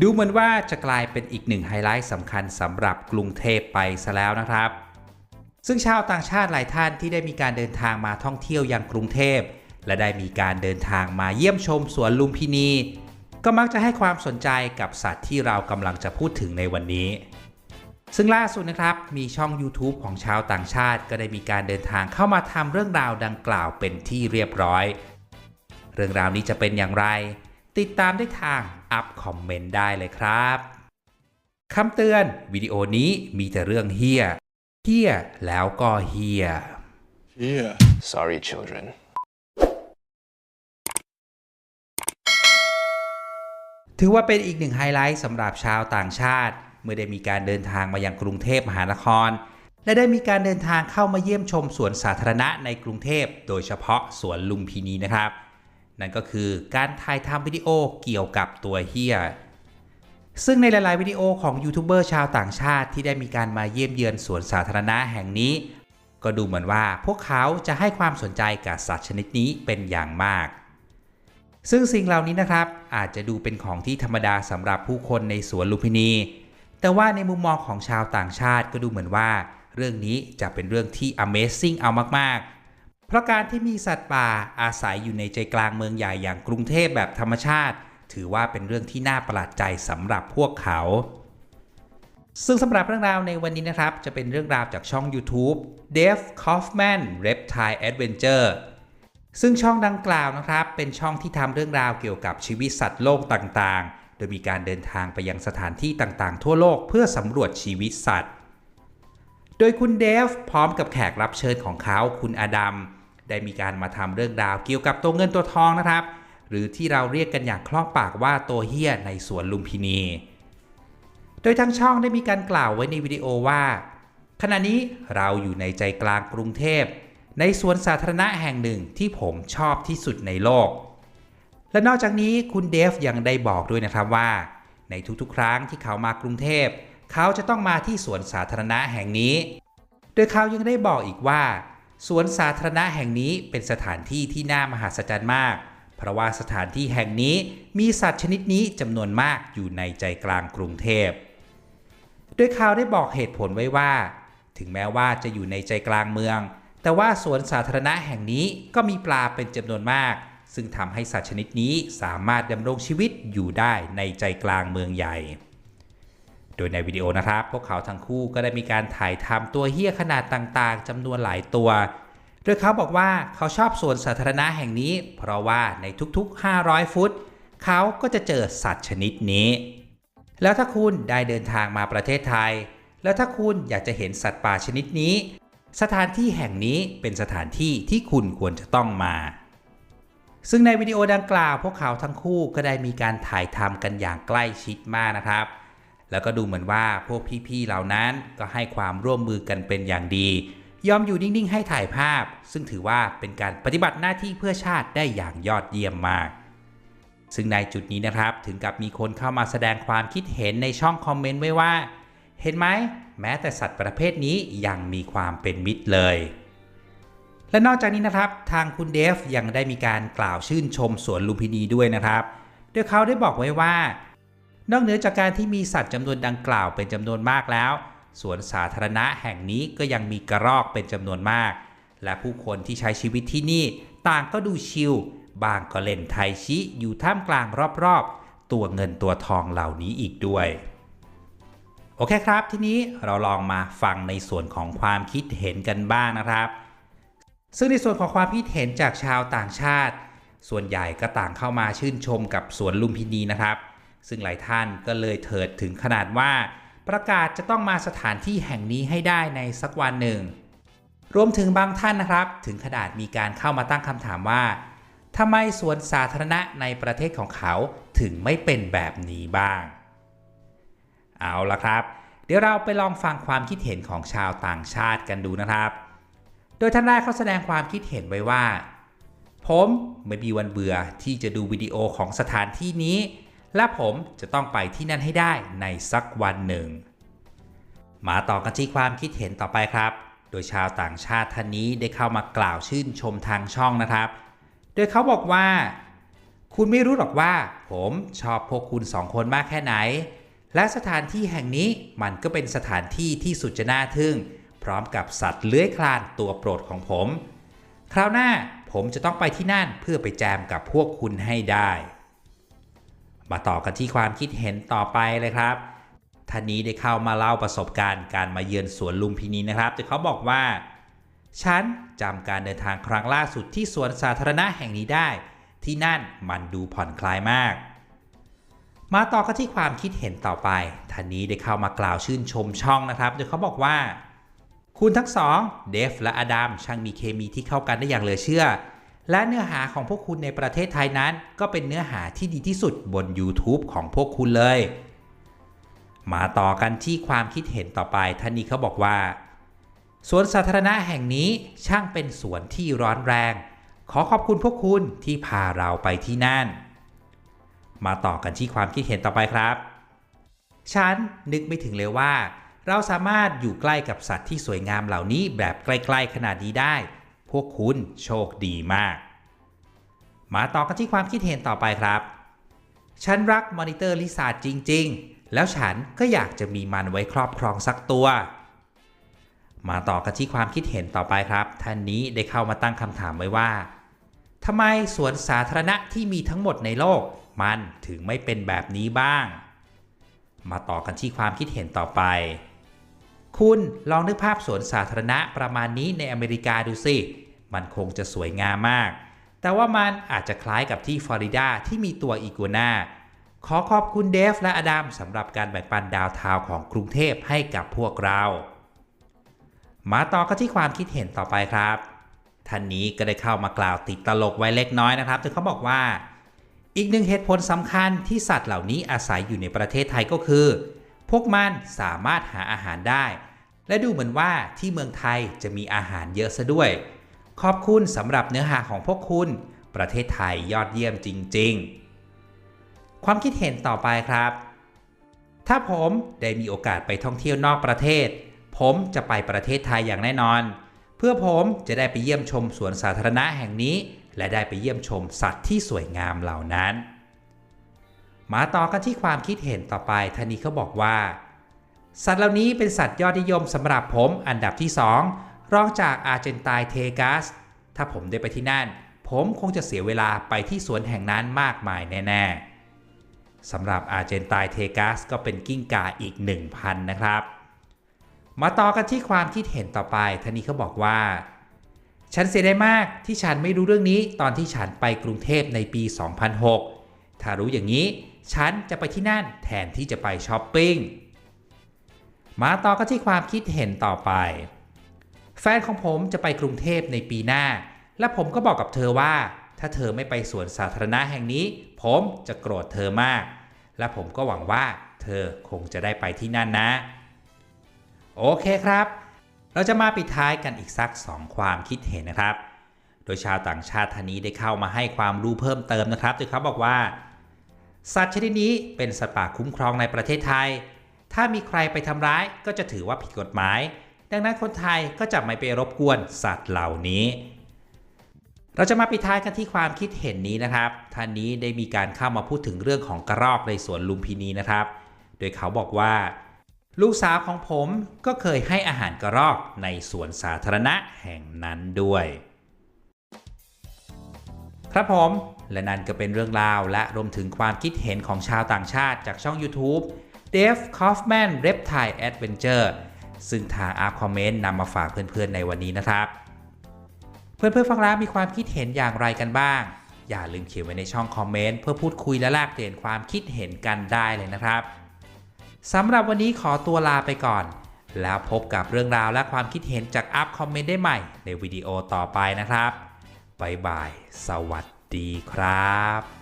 ดูเหมือนว่าจะกลายเป็นอีกหนึ่งไฮไลท์สำคัญสำหรับกรุงเทพไปซะแล้วนะครับ ซึ่งชาวต่างชาติหลายท่านที่ได้มีการเดินทางมาท่องเที่ยวยังกรุงเทพ และได้มีการเดินทางมาเยี่ยมชมสวนลุมพินี ก็มักจะให้ความสนใจกับสัตว์ที่เรากำลังจะพูดถึงในวันนี้ ซึ่งล่าสุดนะครับมีช่อง YouTube ของชาวต่างชาติ ก็ได้มีการเดินทางเข้ามาทำเรื่องราวดังกล่าวเป็นที่เรียบร้อย เรื่องราวนี้จะเป็นอย่างไร ติดตามได้ทางอัพคอมเมนต์ได้เลยครับคำเตือนวิดีโอนี้มีแต่เรื่องเฮียเฮียแล้วก็เฮีย Yeah. Sorry, children. ถือว่าเป็นอีกหนึ่งไฮไลท์สำหรับชาวต่างชาติ เมื่อได้มีการเดินทางมายังกรุงเทพมหานคร และได้มีการเดินทางเข้ามาเยี่ยมชมสวนสาธารณะในกรุงเทพ โดยเฉพาะสวนลุมพินีนะครับ นั่นก็คือการถ่ายทำวิดีโอเกี่ยวกับตัวเฮียซึ่งในหลาย ๆ วิดีโอของยูทูบเบอร์ชาวต่างชาติที่ได้มีการมาเยี่ยมเยือนสวนสาธารณะแห่งนี้ ก็ดูเหมือนว่าพวกเขาจะให้ความสนใจกับสัตว์ชนิดนี้เป็นอย่างมาก ซึ่งสิ่งเหล่านี้นะครับ อาจจะดูเป็นของที่ธรรมดาสำหรับผู้คนในสวนลุมพินี แต่ว่าในมุมมองของชาวต่างชาติก็ดูเหมือนว่า เรื่องนี้จะเป็นเรื่องที่ Amazing เอามาก ๆ เพราะการที่มีสัตว์ป่าอาศัยอยู่ในใจกลางเมืองใหญ่อย่างกรุงเทพแบบธรรมชาติ ถือว่าเป็นเรื่องที่น่าประหลาดใจสำหรับพวกเขา ซึ่งสำหรับเรื่องราวในวันนี้นะครับ จะเป็นเรื่องราวจากช่อง YouTube Dave Kaufman Reptile Adventure ซึ่งช่องดังกล่าวนะครับ เป็นช่องที่ทำเรื่องราวเกี่ยวกับชีวิตสัตว์โลกต่างๆ โดยมีการเดินทางไปยังสถานที่ต่างๆ ทั่วโลกเพื่อสำรวจชีวิตสัตว์ โดยคุณเดฟพร้อมกับแขกรับเชิญของเขาคุณอดัม ได้มีการมาทำเรื่องราวเกี่ยวกับตัวเงินตัวทองนะครับ หรือที่เราเรียกกันอย่างคล่องปากว่าตัวเฮียในสวนลุมพินี โดยทางช่องได้มีการกล่าวไว้ในวิดีโอว่า ขณะนี้เราอยู่ในใจกลางกรุงเทพ ในสวนสาธารณะแห่งหนึ่งที่ผมชอบที่สุดในโลก และนอกจากนี้คุณเดฟยังได้บอกด้วยนะครับว่า ในทุกๆ ครั้งที่เขามากรุงเทพ เขาจะต้องมาที่สวนสาธารณะแห่งนี้ โดยเขายังได้บอกอีกว่า สวนสาธารณะแห่งนี้เป็นสถานที่ที่น่ามหัศจรรย์มาก เพราะว่าสถานที่แห่งนี้มีสัตว์ชนิดนี้จำนวนมากอยู่ในใจกลางกรุงเทพ โดยข่าวได้บอกเหตุผลไว้ว่า ถึงแม้ว่าจะอยู่ในใจกลางเมือง แต่ว่าสวนสาธารณะแห่งนี้ก็มีปลาเป็นจำนวนมาก ซึ่งทำให้สัตว์ชนิดนี้สามารถดำรงชีวิตอยู่ได้ในใจกลางเมืองใหญ่ โดยในวิดีโอนะครับ พวกเขาทั้งคู่ก็ได้มีการถ่ายทำตัวเฮี้ยขนาดต่างๆจำนวนหลายตัว โดยเขาบอกว่าเขาชอบสวนสาธารณะแห่งนี้ เพราะว่าในทุกๆ 500 ฟุต เขาก็จะเจอสัตว์ชนิดนี้ แล้วถ้าคุณได้เดินทางมาประเทศไทย แล้วถ้าคุณอยากจะเห็นสัตว์ป่าชนิดนี้ สถานที่แห่งนี้เป็นสถานที่ที่คุณควรจะต้องมาซึ่งในวิดีโอดังกล่าวพวกเขาทั้งคู่ก็ได้มีการถ่ายทำกันอย่างใกล้ชิดมากนะครับ แล้วก็ดูเหมือนว่าพวกพี่ๆเหล่านั้นก็ให้ความร่วมมือกันเป็นอย่างดี ยอมอยู่นิ่งๆ ให้ถ่ายภาพ ซึ่งถือว่าเป็นการปฏิบัติหน้าที่เพื่อชาติได้อย่างยอดเยี่ยมมาก ซึ่งในจุดนี้นะครับถึงกับมีคนเข้ามาแสดงความคิดเห็นในช่องคอมเมนต์ไว้ว่า เห็นไหมแม้แต่สัตว์ประเภทนี้ยังมีความเป็นมิตรเลยและนอกจากนี้นะครับ ทางคุณเดฟยังได้มีการกล่าวชื่นชมสวนลุมพินีด้วยนะครับ โดยเขาได้บอกไว้ว่า นอกเหนือจากการที่มีสัตว์จำนวนดังกล่าวเป็นจำนวนมากแล้ว สวนสาธารณะแห่งนี้ก็ยังมีกระรอกเป็นจำนวนมาก และผู้คนที่ใช้ชีวิตที่นี่ ต่างก็ดูชิลบางก็เล่นไทชิอยู่ท่ามกลางรอบๆ ตัวเงินตัวทองเหล่านี้อีกด้วย โอเคครับ ทีนี้เราลองมาฟังในส่วนของความคิดเห็นกันบ้างนะครับ ซึ่งในส่วนของความคิดเห็นจากชาวต่างชาติ ส่วนใหญ่ก็ต่างเข้ามาชื่นชมกับสวนลุมพินีนะครับ ซึ่งหลายท่านก็เลยเถิดถึงขนาดว่า ประกาศจะต้องมาสถานที่แห่งนี้ให้ได้ในสักวันหนึ่ง รวมถึงบางท่านนะครับ ถึงขนาดมีการเข้ามาตั้งคำถามว่าทำไมสวนสาธารณะในประเทศของเขาถึงไม่เป็นแบบนี้บ้าง เอาละครับ เดี๋ยวเราไปลองฟังความคิดเห็นของชาวต่างชาติกันดูนะครับ โดยท่านแรกเขาแสดงความคิดเห็นไว้ว่า ผมไม่มีวันเบื่อที่จะดูวิดีโอของสถานที่นี้ และผมจะต้องไปที่นั่นให้ได้ในสักวันหนึ่ง มาต่อกันที่ความคิดเห็นต่อไปครับ โดยชาวต่างชาติท่านนี้ได้เข้ามากล่าวชื่นชมทางช่องนะครับ โดยเขาบอกว่า คุณไม่รู้หรอกว่า ผมชอบพวกคุณสองคนมากแค่ไหน และสถานที่แห่งนี้มันก็เป็นสถานที่ที่สุดจะน่าทึ่ง พร้อมกับสัตว์เลื้อยคลานตัวโปรดของผม คราวหน้าผมจะต้องไปที่นั่นเพื่อไปแจมกับพวกคุณให้ได้ มาต่อกันที่ความคิดเห็นต่อไปเลยครับท่านนี้ได้เข้ามาเล่าประสบการณ์การมาเยือนสวนลุมพินีนะครับโดยเขาบอกว่า ฉันจำการเดินทางครั้งล่าสุดที่สวนสาธารณะแห่งนี้ได้ ที่นั่นมันดูผ่อนคลายมาก มาต่อกันที่ความคิดเห็นต่อไปท่านนี้ได้เข้ามากล่าวชื่นชมช่องนะครับโดยเขาบอกว่า คุณทั้งสองเดฟและอดัมช่างมีเคมีที่เข้ากันได้อย่างเหลือเชื่อ และเนื้อหาของพวกคุณในประเทศไทยนั้น ก็เป็นเนื้อหาที่ดีที่สุดบน YouTube ของพวกคุณเลย มาต่อกันที่ความคิดเห็นต่อไปท่านนี้เขาบอกว่า สวนสาธารณะแห่งนี้ช่างเป็นสวนที่ร้อนแรง ขอขอบคุณพวกคุณที่พาเราไปที่นั่น มาต่อกันที่ความคิดเห็นต่อไปครับ ฉันนึกไม่ถึงเลยว่า เราสามารถอยู่ใกล้กับสัตว์ที่สวยงามเหล่านี้แบบใกล้ ๆ ขนาดนี้ได้ พวกคุณโชคดีมาก มาต่อกันที่ความคิดเห็นต่อไปครับ ฉันรักมอนิเตอร์ลิซ่าจริง ๆ แล้วฉันก็อยากจะมีมันไว้ครอบครองสักตัว มาต่อกันที่ความคิดเห็นต่อไปครับ ท่านนี้ได้เข้ามาตั้งคำถามไว้ว่าทำไมสวนสาธารณะที่มีทั้งหมดในโลก มันถึงไม่เป็นแบบนี้บ้าง มาต่อกันที่ความคิดเห็นต่อไป คุณลองนึกภาพสวนสาธารณะประมาณนี้ในอเมริกาดูสิ มันคงจะสวยงามมาก แต่ว่ามันอาจจะคล้ายกับที่ฟลอริดาที่มีตัวอีกัวนาขอขอบคุณเดฟและอดัมสำหรับการแบ่งปันดาวเทาวของกรุงเทพให้กับพวกเรา มาต่อกันที่ความคิดเห็นต่อไปครับท่านนี้ก็ได้เข้ามากล่าวติดตลกไว้เล็กน้อยนะครับโดยเขาบอกว่า อีกหนึ่งเหตุผลสำคัญที่สัตว์เหล่านี้อาศัยอยู่ในประเทศไทยก็คือ พวกมันสามารถหาอาหารได้ และดูเหมือนว่าที่เมืองไทยจะมีอาหารเยอะซะด้วย ขอบคุณสำหรับเนื้อหาของพวกคุณ ประเทศไทยยอดเยี่ยมจริง ๆ ความคิดเห็นต่อไปครับ ถ้าผมได้มีโอกาสไปท่องเที่ยวนอกประเทศ ผมจะไปประเทศไทยอย่างแน่นอน เพื่อผมจะได้ไปเยี่ยมชมสวนสาธารณะแห่งนี้ และได้ไปเยี่ยมชมสัตว์ที่สวยงามเหล่านั้น มาต่อกันที่ความคิดเห็นต่อไปท่านนี้เขาบอกว่า สัตว์เหล่านี้เป็นสัตว์ยอดนิยมสำหรับผมอันดับที่ 2 รองจากอาร์เจนตายเทกัสถ้าผมได้ไปที่นั่น ผมคงจะเสียเวลาไปที่สวนแห่งนั้นมากมายแน่ ๆสำหรับอาร์เจนตายเทกัสก็เป็นกิ้งก่าอีก 1,000 นะครับ มาต่อกันที่ความคิดเห็นต่อไปท่านนี้เขาบอกว่าฉันเสียดายมากที่ฉันไม่รู้เรื่องนี้ตอนที่ฉันไปกรุงเทพในปี 2006 ถ้ารู้อย่างนี้ ฉันจะไปที่นั่นแทนที่จะไปช้อปปิ้ง มาต่อกันที่ความคิดเห็นต่อไป แฟนของผมจะไปกรุงเทพในปีหน้า และผมก็บอกกับเธอว่า ถ้าเธอไม่ไปสวนสาธารณะแห่งนี้ ผมจะโกรธเธอมาก และผมก็หวังว่าเธอคงจะได้ไปที่นั่นนะ โอเคครับ เราจะมาปิดท้ายกันอีกสัก 2 ความคิดเห็นนะครับ โดยชาวต่างชาติท่านนี้ได้เข้ามาให้ความรู้เพิ่มเติมนะครับโดยเขาบอกว่า สัตว์ชนิดนี้เป็นสัตว์ป่าคุ้มครองในประเทศไทย ถ้ามีใครไปทำร้ายก็จะถือว่าผิดกฎหมาย ดังนั้นคนไทยก็จะไม่ไปรบกวนสัตว์เหล่านี้ เราจะมาปิดท้ายกันที่ความคิดเห็นนี้นะครับ ท่านนี้ได้มีการเข้ามาพูดถึงเรื่องของกระรอกในสวนลุมพินีนะครับ โดยเขาบอกว่า ลูกสาวของผมก็เคยให้อาหารกระรอกในสวนสาธารณะแห่งนั้นด้วย ครับผม และนั่นก็เป็นเรื่องราวและรวมถึงความคิดเห็นของชาวต่างชาติจากช่อง YouTube Dave Kaufman Reptile Adventure ซึ่งทาง a r c o m m e n t นำมาฝากเพื่อนๆในวันนี้นะครับ เพื่อนๆฟังแล้วมีความคิดเห็นอย่างไรกันบ้าง อย่าลืมเขียนไว้ในช่องคอมเมนต์เพื่อพูดคุยและแลกเปลี่ยนความคิดเห็นกันได้เลยนะครับสำหรับวันนี้ขอตัวลาไปก่อน แล้วพบกับเรื่องราวและความคิดเห็นจากอัพคอมเมนต์ได้ใหม่ในวิดีโอต่อไปนะครับ บ๊ายบาย สวัสดี ดีครับ